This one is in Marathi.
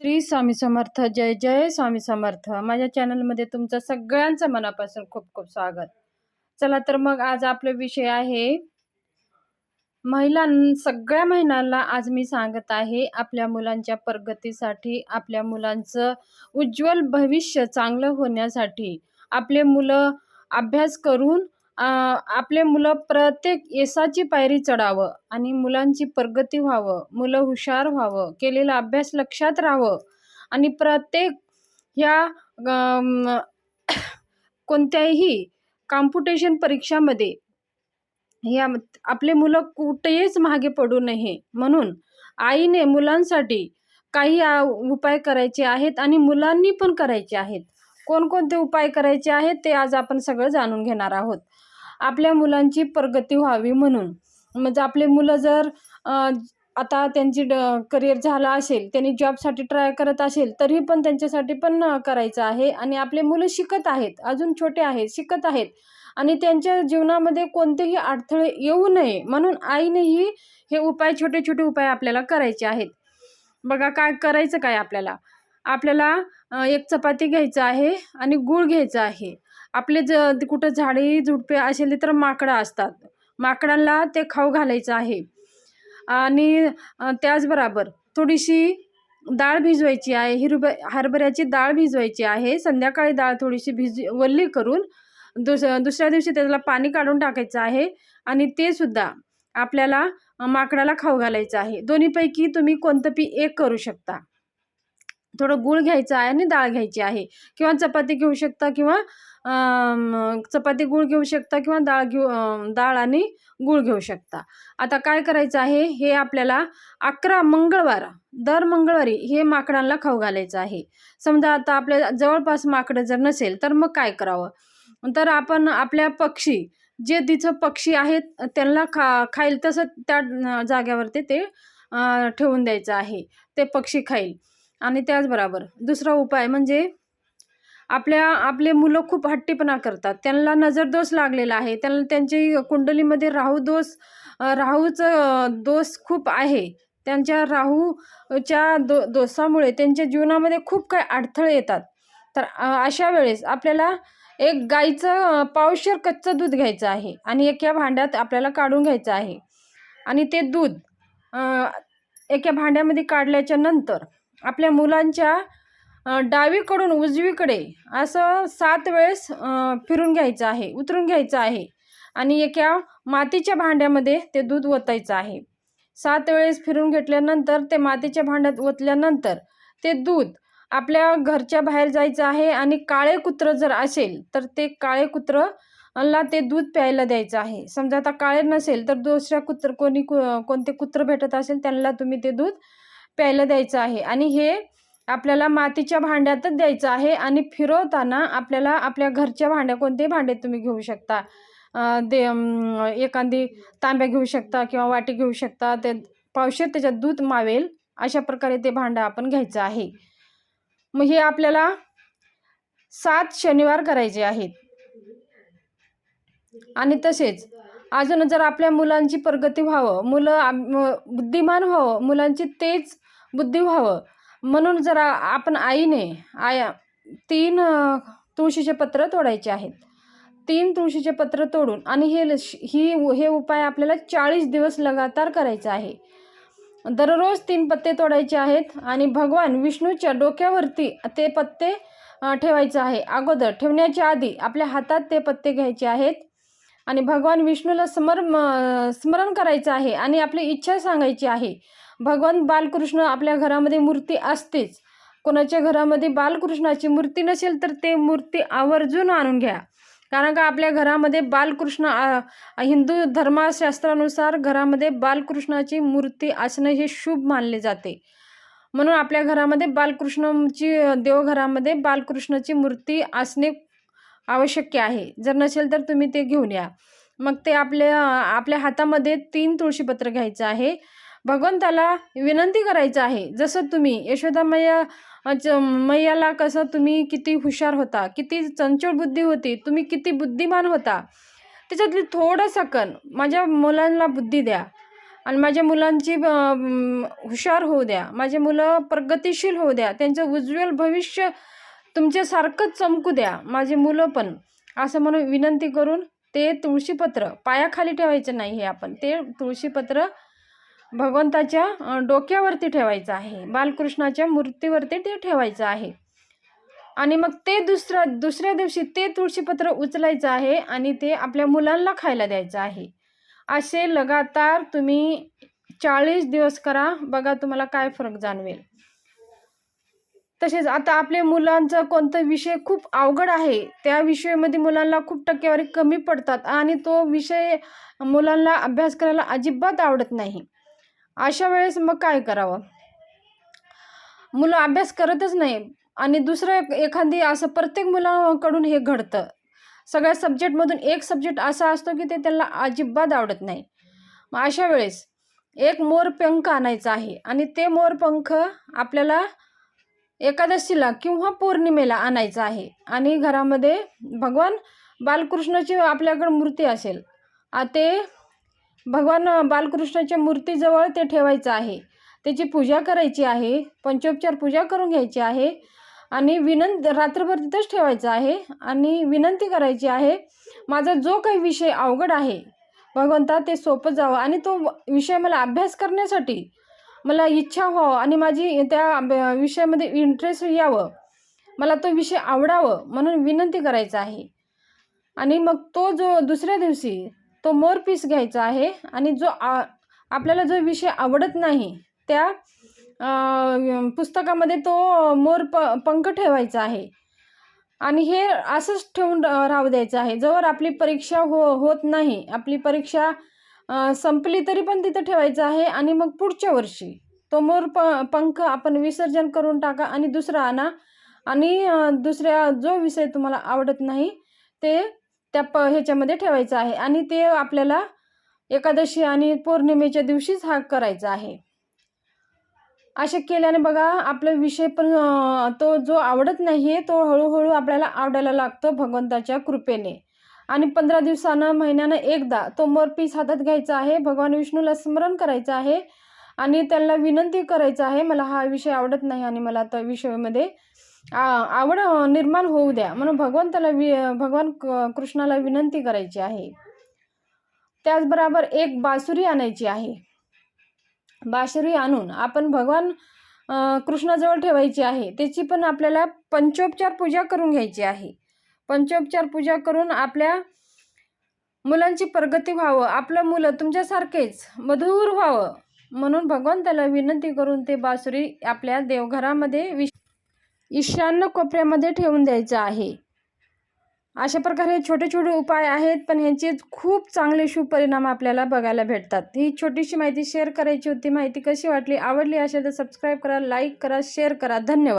श्री स्वामी समर्थ. जय जय स्वामी समर्थ. माझ्या चॅनलमध्ये तुमचं सगळ्यांचं मनापासून खूप खूप स्वागत. चला तर मग आज आपला विषय आहे महिलां सगळ्या महिलांना आज मी सांगत आहे आपल्या मुलांच्या प्रगतीसाठी आपल्या मुलांचं उज्ज्वल भविष्य चांगलं होण्यासाठी. आपले मुलं अभ्यास करून आपले मुलं प्रत्येक यशाची पायरी चढावं आणि मुलांची प्रगती व्हावं मुलं हुशार व्हावं केलेला अभ्यास लक्षात राहावं आणि प्रत्येक ह्या कोणत्याही कॉम्पिटिशन परीक्षामध्ये या आपले मुलं कुठेच मागे पडू नये. म्हणून आईने मुलांसाठी काही उपाय करायचे आहेत आणि मुलांनी पण करायचे आहेत. कोणकोणते उपाय करायचे आहेत ते आज आपण सगळं जाणून घेणार आहोत. आपल्या मुलांची प्रगती व्हावी म्हणून. म्हणजे आपले मुलं जर आता त्यांची ड करिअर झालं असेल त्यांनी जॉबसाठी ट्राय करत असेल तरी पण त्यांच्यासाठी पण करायचं आहे. आणि आपले मुलं शिकत आहेत अजून छोटे आहेत शिकत आहेत. आणि त्यांच्या जीवनामध्ये कोणतेही अडथळे येऊ नये म्हणून आईनेही हे उपाय छोटे छोटे उपाय आपल्याला करायचे आहेत. बघा काय करायचं काय आपल्याला? आपल्याला एक चपाती घ्यायचं आहे आणि गूळ घ्यायचं आहे. आपले ज कुठं झाडे झुडपे असेल तर माकडं असतात. माकडांना ते खाऊ घालायचं आहे. आणि त्याचबरोबर थोडीशी डाळ भिजवायची आहे. हिरब हरभऱ्याची डाळ भिजवायची आहे. संध्याकाळी डाळ थोडीशी भिज वल्ली करून दुस दुसऱ्या दिवशी त्याला पाणी काढून टाकायचं आहे. आणि ते सुद्धा आपल्याला माकडाला खाऊ घालायचं आहे. दोन्हीपैकी तुम्ही कोणतं पी एक करू शकता. थोडं गूळ घ्यायचं आहे आणि डाळ घ्यायची आहे. किंवा चपाती घेऊ शकता किंवा चपाती गूळ घेऊ शकता किंवा डाळ घेऊ डाळ आणि गूळ घेऊ शकता. आता काय करायचं आहे? हे आपल्याला अकरा मंगळवार दर मंगळवारी हे माकडांना खाऊ घालायचं आहे. समजा आता आपल्या जवळपास माकडं जर नसेल तर मग काय करावं? तर आपण आपल्या पक्षी जे तिथं पक्षी आहेत त्यांना खा खाईल तसं त्या जाग्यावरती ते ठेवून द्यायचं आहे. ते पक्षी खाईल. आणि त्याचबरोबर दुसरा उपाय म्हणजे आपल्या आपले मुलं खूप हट्टीपणा करतात. त्यांना नजरदोष लागलेला आहे. त्यांना त्यांची कुंडलीमध्ये राहू दोष राहूचं दोष खूप आहे. त्यांच्या राहूच्या दो दोषामुळे त्यांच्या जीवनामध्ये खूप काही अडथळे येतात. तर अशा वेळेस आपल्याला एक गाईचं पावशेर कच्चं दूध घ्यायचं आहे आणि एका भांड्यात आपल्याला काढून घ्यायचं आहे. आणि ते दूध एका भांड्यामध्ये काढल्याच्या नंतर आपल्या मुलांच्या डावीकडून उजवीकडे असं सात वेळेस फिरून घ्यायचं आहे उतरून घ्यायचं आहे. आणि एका मातीच्या भांड्यामध्ये ते दूध ओतायचं आहे. सात वेळेस फिरून घेतल्यानंतर ते मातीच्या भांड्यात ओतल्यानंतर ते दूध आपल्या घरच्या बाहेर जायचं आहे आणि काळे कुत्रं जर असेल तर ते काळे कुत्रं ला ते दूध प्यायला द्यायचं आहे. समजा आता काळे नसेल तर दुसऱ्या कुत्र कोणी कु कोणते कुत्रं भेटत असेल त्यांना तुम्ही ते दूध प्यायला द्यायचं आहे. आणि हे आपल्याला मातीच्या भांड्यातच द्यायचं आहे आणि फिरवताना आपल्याला आपल्या घरच्या भांड्या कोणतेही भांडे तुम्ही घेऊ शकता. दे एखादी तांब्या घेऊ शकता किंवा वाटी घेऊ शकता. ते पावशेर त्याच्यात दूध मावेल अशा प्रकारे ते भांडं आपण घ्यायचं आहे. मग हे आपल्याला सात शनिवार करायचे आहेत. आणि तसेच अजून जर आपल्या मुलांची प्रगती व्हावं मुलं बुद्धिमान व्हावं मुलांची तेज बुद्धी व्हावं म्हणून जरा आपण आईने आया तीन तुळशीचे पत्र तोडायचे आहेत. तीन तुळशीचे पत्र तोडून आणि हे ही हे उपाय आपल्याला चाळीस दिवस लगातार करायचा आहे. दररोज तीन पत्ते तोडायचे आहेत आणि भगवान विष्णूच्या डोक्यावरती ते पत्ते ठेवायचं ठेवायचे आहे. अगोदर ठेवण्याच्या आधी आपल्या हातात ते पत्ते घ्यायचे आहेत. आणि भगवान विष्णूला समर म- स्मरण करायचं आहे आणि आपली इच्छा सांगायची आहे. भगवान बालकृष्ण आपल्या घरामध्ये मूर्ती असतेच. कोणाच्या घरामध्ये बालकृष्णाची मूर्ती नसेल तर ते मूर्ती आवर्जून आणून घ्या. कारण का आपल्या घरामध्ये बालकृष्ण हिंदू धर्मशास्त्रानुसार घरामध्ये बालकृष्णाची मूर्ती असणं हे शुभ मानले जाते. म्हणून आपल्या घरामध्ये बालकृष्णची देवघरामध्ये बालकृष्णाची मूर्ती असणे आवश्यक आहे. जर नसेल तर तुम्ही ते घेऊन या. मग ते आपल्या आपल्या हातामध्ये तीन तुळशीपत्र घ्यायचं आहे. भगवंताला विनंती करायचं आहे. जसं तुम्ही यशोदा मैया च- मैयाला कसं तुम्ही किती हुशार होता किती चंचल बुद्धी होती तुम्ही किती बुद्धिमान होता त्याच्यातली थोडंसं कण माझ्या मुलांना बुद्धी द्या. आणि माझ्या मुलांची हुशार होऊ द्या. माझे मुलं प्रगतिशील होऊ द्या. त्यांचं उज्ज्वल भविष्य तुमच्यासारखंच चमकू द्या माझे मुलं पण. असं म्हणून विनंती करून ते तुळशीपत्र पायाखाली ठेवायचं नाही हे आपण ते तुळशीपत्र भगवंताच्या डोक्यावरती ठेवायचं आहे बालकृष्णाच्या मूर्तीवरती ते ठेवायचं आहे. आणि मग ते दुसऱ्या दुसऱ्या दिवशी ते तुळशीपत्र उचलायचं आहे आणि ते आपल्या मुलांना खायला द्यायचं आहे. असे लगातार तुम्ही चाळीस दिवस करा बघा तुम्हाला काय फरक जाणवेल. तसेच आता आपल्या मुलांचा कोणता विषय खूप अवघड आहे त्या विषयामध्ये मुलांना खूप टक्केवारी कमी पडतात आणि तो विषय मुलांना अभ्यास करायला अजिबात आवडत नाही. अशा वेळेस मग काय करावं? मुलं अभ्यास करतच नाही आणि दुसरं एखादी असं प्रत्येक मुलाकडून हे घडतं. सगळ्या सब्जेक्टमधून एक सब्जेक्ट असा असतो की ते त्यांना अजिबात आवडत नाही. मग अशा वेळेस एक मोरपंख आणायचा आहे आणि ते मोरपंख आपल्याला एकादशीला किंवा पौर्णिमेला आणायचं आहे. आणि घरामध्ये भगवान बालकृष्णाची आपल्याकडे मूर्ती असेल. ते भगवान बालकृष्णाच्या मूर्तीजवळ ते ठेवायचं आहे. त्याची पूजा करायची आहे. पंचोपचार पूजा करून घ्यायची आहे. आणि विनंत रात्रभर तिथंच ठेवायचं आहे. आणि विनंती करायची आहे माझा जो काही विषय अवघड आहे भगवंता ते सोपं जावं. आणि तो विषय मला अभ्यास करण्यासाठी मला इच्छा व्हावं आणि माझी त्या विषयामध्ये इंटरेस्ट यावं. मला तो विषय आवडावं म्हणून विनंती करायचं आहे. आणि मग तो जो दुसऱ्या दिवशी तो मोर पीस घ्यायचा आहे आणि जो आ आपल्याला जो विषय आवडत नाही त्या पुस्तकामध्ये तो मोर प पंख ठेवायचा आहे. आणि हे असंच ठेवून रा- राहू द्यायचं आहे. जवळ आपली परीक्षा हो होत नाही आपली परीक्षा संपली तरी पण तिथं ठेवायचं आहे आणि मग पुढच्या वर्षी तो मोर प पंख आपण विसर्जन करून टाका आणि दुसरा आणा. आणि दुसऱ्या जो विषय तुम्हाला आवडत नाही ते त्या प ह्याच्यामध्ये ठेवायचं आहे. आणि ते आपल्याला एकादशी आणि पौर्णिमेच्या दिवशीच हा करायचा आहे. असे केल्याने बघा आपला विषय पण तो जो आवडत नाही आहे तो हळूहळू आपल्याला आवडायला लागतो भगवंताच्या कृपेने. आणि पंधरा दिवसानं महिन्यानं एकदा तो मोरपीस हातात घ्यायचा आहे. भगवान विष्णूला स्मरण करायचं आहे आणि त्यांना विनंती करायचं आहे मला हा विषय आवडत नाही आणि मला त्या विषयामध्ये आ- आवड निर्माण होऊ द्या. म्हणून भगवंताला वि भगवान क- कृष्णाला विनंती करायची आहे. त्याचबरोबर एक बासुरी आणायची आहे. बासुरी आणून आपण भगवान कृष्णाजवळ ठेवायची आहे. त्याची पण आपल्याला पंचोपचार पूजा करून घ्यायची आहे. पंचोपचार पूजा करून आपल्या मुलांची प्रगती व्हावं. आपलं मुलं तुमच्यासारखेच मधुर व्हावं. म्हणून भगवंताला विनंती करून ते बासुरी आपल्या देवघरामध्ये विश ईशान्य कोपऱ्यामध्ये ठेवून द्यायचं आहे. अशा प्रकारे छोटे छोटे उपाय आहेत पण ह्यांचे खूप चांगले शुभपरिणाम आपल्याला बघायला भेटतात. ही छोटीशी माहिती शेअर करायची होती. माहिती कशी वाटली आवडली असेल तर सबस्क्राईब करा लाईक करा शेअर करा. धन्यवाद.